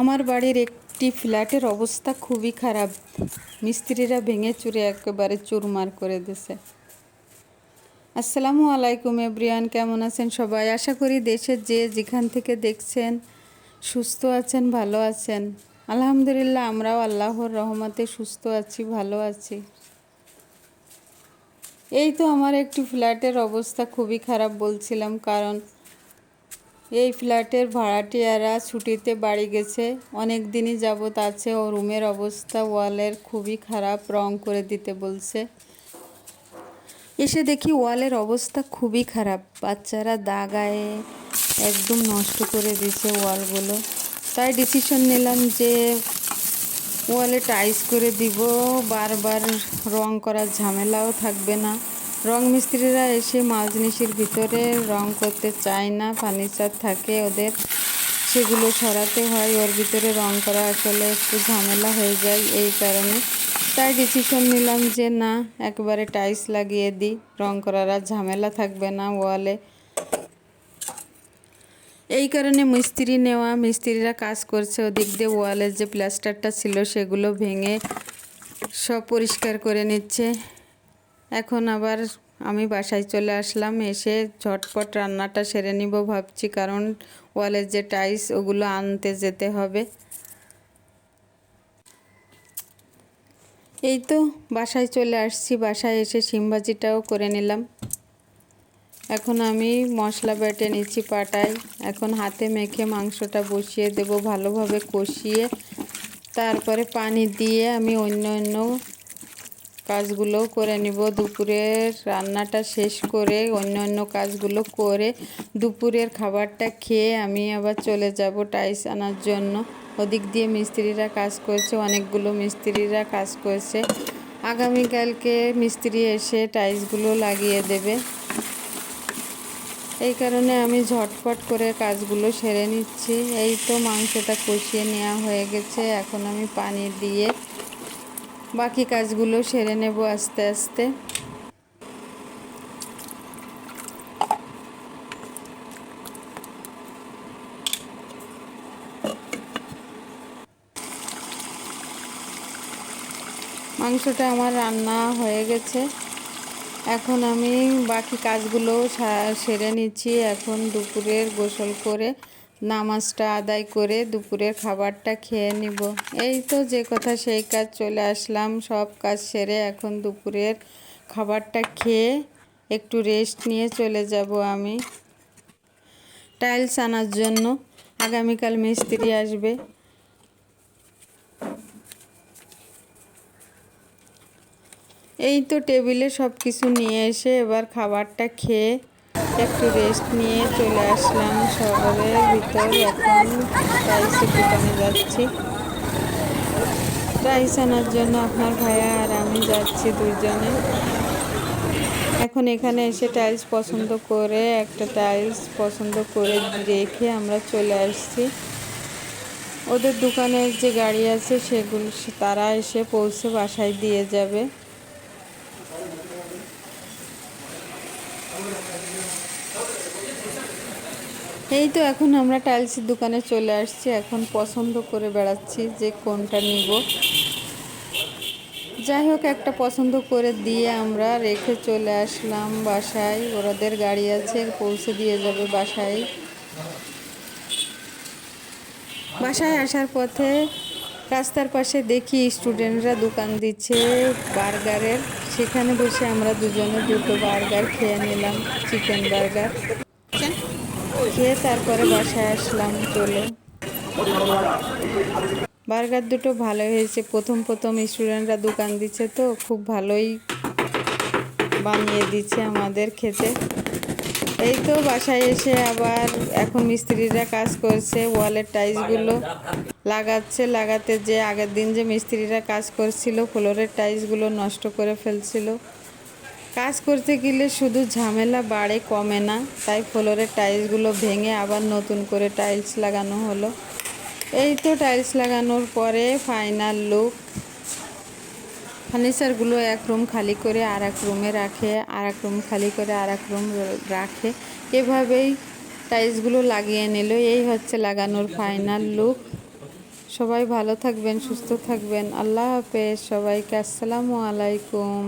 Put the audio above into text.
আমার বাড়ির একটি ফ্ল্যাটের অবস্থা খুবই খারাপ। মিস্ত্রিরা ভেঙে চুরে একেবারে চুরমার করে দিছে। আসসালামু আলাইকুম এব্রিয়ান কেমন আছেন সবাই? আশা করি দেশের যে যেখান থেকে দেখছেন, সুস্থ আছেন, ভালো আছেন। আলহামদুলিল্লাহ, আমরাও আল্লাহর রহমতে সুস্থ আছি, ভালো আছি। এই তো আমার একটি ফ্ল্যাটের অবস্থা খুবই খারাপ বলছিলাম, কারণ এই ফ্ল্যাটের ভাড়াটিয়ারা ছুটিতে বাড়ি গেছে। অনেক দিনই যাবৎ আছে। ও রুমের অবস্থা ওয়ালের খুবই খারাপ, রং করে দিতে বলছে। এসে দেখি ওয়ালের অবস্থা খুবই খারাপ। বাচ্চারা দাগায়ে একদম নষ্ট করে দিছে ওয়ালগুলো। তাই ডিসিশন নিলাম যে ওয়ালে টাইস করে দিব। বারবার রং করার ঝামেলাও থাকবে না। রং মিস্ত্রিরা এসে মাজনিসের ভিতরে রং করতে চায় না, ফার্নিচার থাকে ওদের। সেগুলো সরাতে হয়, ওর ভিতরে রং করা আসলে একটু ঝামেলা হয়ে যায় এই কারণে। তাই ডিসিশন নিলাম যে না, একবারে টাইলস লাগিয়ে দিই, রং করার আর ঝামেলা থাকবে না ওয়ালে। এই কারণে মিস্ত্রি নেওয়া, মিস্ত্রিরা কাজ করছে ওদিক দিয়ে, ওয়ালের যে প্লাস্টারটা ছিল সেগুলো ভেঙে সব পরিষ্কার করে নিচ্ছে। এখন আবার আমি বাসায় চলে আসলাম, এসে ঝটপট রান্নাটা সেরে নিব ভাবছি, কারণ ওয়ালের যে টাইস ওগুলো আনতে যেতে হবে। এই তো বাসায় চলে আসছি, বাসায় এসে সিমবাজিটাও করে নিলাম। এখন আমি মশলা বেটে নিচ্ছি পাটায়, এখন হাতে মেখে মাংসটা বসিয়ে দেব ভালোভাবে কষিয়ে, তারপরে পানি দিয়ে আমি অন্য অন্য কাজগুলো করে নিব। দুপুরের রান্নাটা শেষ করে অন্য অন্য কাজগুলো করে দুপুরের খাবারটা খেয়ে আমি আবার চলে যাব টাইস আনার জন্য। ওদিক দিয়ে মিস্ত্রিরা কাজ করছে, অনেকগুলো মিস্ত্রিরা কাজ করছে। আগামীকালকে মিস্ত্রি এসে টাইলসগুলো লাগিয়ে দেবে। এই কারণে আমি ঝটপট করে কাজগুলো সেরে নিচ্ছি। এই তো মাংসটা কষিয়ে নেওয়া হয়ে গেছে। এখন আমি পানি দিয়ে বাকি কাজগুলো সেরে নেব আস্তে আস্তে। মাংসটা আমার রান্না হয়ে গেছে। এখন আমি বাকি কাজগুলো সেরে নিচ্ছি। এখন দুপুরের গোসল করে নামাজটা আদায় করে দুপুরের খাবারটা খেয়ে নিব। এই তো যে কথা সেই কাজ চলে আসলাম, সব কাজ সেরে এখন দুপুরের খাবারটা খেয়ে একটু রেস্ট নিয়ে চলে যাব আমি টাইলস আনার জন্য। আগামীকাল মিস্ত্রি আসবে। এই তো টেবিলে সব কিছু নিয়ে এসে এবার খাবারটা খেয়ে একটু রেস্ট নিয়ে চলে আসলাম শহরের ভিতর। এখন টাইসের দোকানে যাচ্ছি। টাইস আনার জন্য আপনার ভাইয়া আর আমি যাচ্ছি দুইজনে। এখন এখানে এসে টাইলস পছন্দ করে, একটা টাইলস পছন্দ করে রেখে আমরা চলে আসছি। ওদের দোকানের যে গাড়ি আছে, সেগুলো তারা এসে পৌঁছে বাসায় দিয়ে যাবে। এই তো এখন আমরা টাইলসের দোকানে চলে আসছি, এখন পছন্দ করে বেড়াচ্ছি যে কোনটা নিব। যাই হোক, একটা পছন্দ করে দিয়ে আমরা রেখে চলে আসলাম বাসায়। ওরাদের গাড়ি আছে, পৌঁছে দিয়ে যাবে বাসায়। বাসায় আসার পথে রাস্তার পাশে দেখি স্টুডেন্টরা দোকান দিচ্ছে বার্গারের। সেখানে বসে আমরা দুজনে দুটো বার্গার খেয়ে নিলাম চিকেন বার্গার। খেয়ে তারপরে বাসায় আসলাম চলে। বার্গার দুটো ভালো হয়েছে। প্রথম প্রথম স্টুডেন্টরা দোকান দিচ্ছে তো, খুব ভালোই বানিয়ে দিচ্ছে আমাদের খেতে। এই তো বাসায় এসে আবার এখন মিস্ত্রিরা কাজ করছে ওয়ালের টাইলসগুলো লাগাচ্ছে। লাগাতে যে আগের দিন যে মিস্ত্রিরা কাজ করছিল ফ্লোরের টাইলসগুলো নষ্ট করে ফেলছিল। কাজ করতে গেলে শুধু ঝামেলা বাড়ে, কমে না। তাই ফ্লোরের টাইলসগুলো ভেঙে আবার নতুন করে টাইলস লাগানো হলো। এই তো টাইলস লাগানোর পরে ফাইনাল লুক। ফার্নিচারগুলো এক রুম খালি করে আর এক রুমে রাখে আর এক রুম খালি করে আর এক রুম রাখে। এভাবেই টাইলসগুলো লাগিয়ে নিল। এই হচ্ছে লাগানোর ফাইনাল লুক। সবাই ভালো থাকবেন, সুস্থ থাকবেন। আল্লাহ হাফেজ। সবাইকে আসসালামু আলাইকুম।